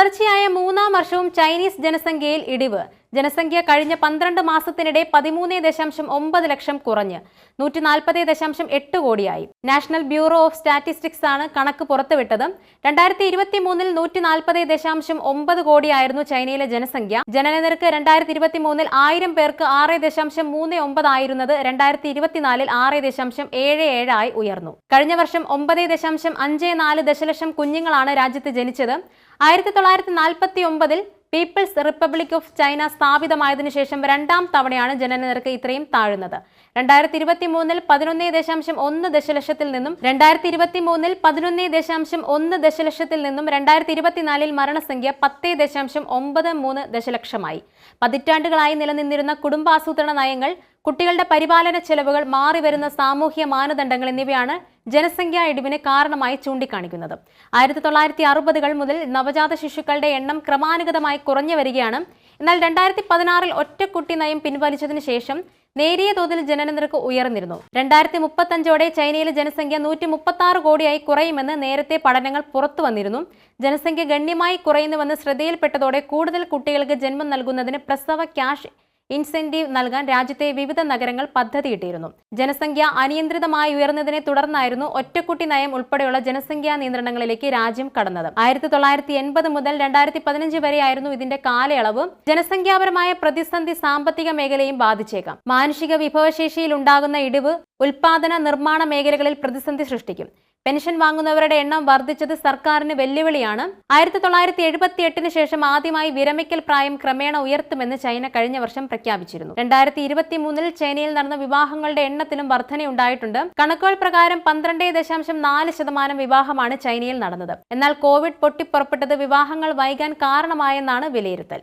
തുടർച്ചയായ മൂന്നാം വർഷവും ചൈനീസ് ജനസംഖ്യയിൽ ഇടിവ്. ജനസംഖ്യ കഴിഞ്ഞ പന്ത്രണ്ട് മാസത്തിനിടെ പതിമൂന്ന് ദശാംശം ഒമ്പത് ലക്ഷം കുറഞ്ഞ് നൂറ്റി നാൽപ്പത് ദശാംശം എട്ട് കോടിയായി. നാഷണൽ ബ്യൂറോ ഓഫ് സ്റ്റാറ്റിസ്റ്റിക്സ് ആണ് കണക്ക് പുറത്തുവിട്ടത്. രണ്ടായിരത്തി ഇരുപത്തി മൂന്നിൽ നൂറ്റി നാൽപ്പത് ദശാംശം ഒമ്പത് കോടിയായിരുന്നു ചൈനയിലെ ജനസംഖ്യ. ജനനനിരക്ക് രണ്ടായിരത്തി ഇരുപത്തി മൂന്നിൽ ആയിരം പേർക്ക് ആറ് ദശാംശം മൂന്ന് ഒമ്പതായിരുന്നത് രണ്ടായിരത്തി ഇരുപത്തിനാലിൽ ആറ് ദശാംശം ഏഴ് ഏഴായി ഉയർന്നു. കഴിഞ്ഞ വർഷം ഒമ്പത് ദശാംശം അഞ്ച് നാല് ദശലക്ഷം കുഞ്ഞുങ്ങളാണ് രാജ്യത്ത് ജനിച്ചത്. ആയിരത്തി തൊള്ളായിരത്തി നാൽപ്പത്തി ഒമ്പതിൽ പീപ്പിൾസ് റിപ്പബ്ലിക് ഓഫ് ചൈന സ്ഥാപിതമായതിനു ശേഷം രണ്ടാം തവണയാണ് ജനനനിരക്ക് ഇത്രയും താഴുന്നത്. രണ്ടായിരത്തി ഇരുപത്തി മൂന്നിൽ പതിനൊന്ന് ദശാംശം ഒന്ന് ദശലക്ഷത്തിൽ നിന്നും രണ്ടായിരത്തി ഇരുപത്തി മൂന്നിൽ പതിനൊന്ന് ദശാംശം ഒന്ന് ദശലക്ഷത്തിൽ നിന്നും രണ്ടായിരത്തി ഇരുപത്തിനാലിൽ മരണസംഖ്യ പത്ത് ദശാംശം ഒമ്പത് മൂന്ന് ദശലക്ഷമായി. പതിറ്റാണ്ടുകളായി നിലനിന്നിരുന്ന കുടുംബാസൂത്രണ നയങ്ങൾ കുട്ടികളുടെ പരിപാലന ചെലവുകൾ മാറിവരുന്ന സാമൂഹ്യ മാനദണ്ഡങ്ങൾ എന്നിവയാണ് ജനസംഖ്യാ ഇടിവിന് കാരണമായി ചൂണ്ടിക്കാണിക്കുന്നത്. ആയിരത്തി തൊള്ളായിരത്തി അറുപതുകൾ മുതൽ നവജാത ശിശുക്കളുടെ എണ്ണം ക്രമാനുഗതമായി കുറഞ്ഞു വരികയാണ്. എന്നാൽ രണ്ടായിരത്തി പതിനാറിൽ ഒറ്റക്കുട്ടി നയം പിൻവലിച്ചതിന് ശേഷം നേരിയ തോതിൽ ജനനനിരക്ക് ഉയർന്നിരുന്നു. രണ്ടായിരത്തി മുപ്പത്തഞ്ചോടെ ചൈനയിലെ ജനസംഖ്യ നൂറ്റി മുപ്പത്തി ആറ് കോടിയായി കുറയുമെന്ന് നേരത്തെ പഠനങ്ങൾ പുറത്തു വന്നിരുന്നു. ജനസംഖ്യ ഗണ്യമായി കുറയുന്നുവെന്ന് ശ്രദ്ധയിൽപ്പെട്ടതോടെ കൂടുതൽ കുട്ടികൾക്ക് ജന്മം നൽകുന്നതിന് പ്രസവ ക്യാഷ് ഇൻസെന്റീവ് നൽകാൻ രാജ്യത്തെ വിവിധ നഗരങ്ങൾ പദ്ധതിയിട്ടിരുന്നു. ജനസംഖ്യ അനിയന്ത്രിതമായി ഉയർന്നതിനെ തുടർന്നായിരുന്നു ഒറ്റക്കുട്ടി നയം ഉൾപ്പെടെയുള്ള ജനസംഖ്യാ നിയന്ത്രണങ്ങളിലേക്ക് രാജ്യം കടന്നത്. ആയിരത്തി തൊള്ളായിരത്തി എൺപത് മുതൽ രണ്ടായിരത്തി പതിനഞ്ച് വരെയായിരുന്നു ഇതിന്റെ കാലയളവ്. ജനസംഖ്യാപരമായ പ്രതിസന്ധി സാമ്പത്തിക മേഖലയും ബാധിച്ചേക്കാം. മാനുഷിക വിഭവശേഷിയിൽ ഉണ്ടാകുന്ന ഇടിവ് ഉൽപാദന നിർമ്മാണ മേഖലകളിൽ പ്രതിസന്ധി സൃഷ്ടിക്കും. പെൻഷൻ വാങ്ങുന്നവരുടെ എണ്ണം വർദ്ധിച്ചത് സർക്കാരിന് വെല്ലുവിളിയാണ്. ആയിരത്തി തൊള്ളായിരത്തി എഴുപത്തി എട്ടിന് ശേഷം ആദ്യമായി വിരമിക്കൽ പ്രായം ക്രമേണ ഉയർത്തുമെന്ന് ചൈന കഴിഞ്ഞ വർഷം പ്രഖ്യാപിച്ചിരുന്നു. രണ്ടായിരത്തി ഇരുപത്തി മൂന്നിൽ ചൈനയിൽ നടന്ന വിവാഹങ്ങളുടെ എണ്ണത്തിലും വർധനയുണ്ടായിട്ടുണ്ട് കണക്കുകൾ പ്രകാരം പന്ത്രണ്ട് ദശാംശം നാല് ശതമാനം വിവാഹമാണ് ചൈനയിൽ നടന്നത്. എന്നാൽ കോവിഡ് പൊട്ടിപ്പുറപ്പെട്ടത് വിവാഹങ്ങൾ വൈകാൻ കാരണമായെന്നാണ് വിലയിരുത്തൽ.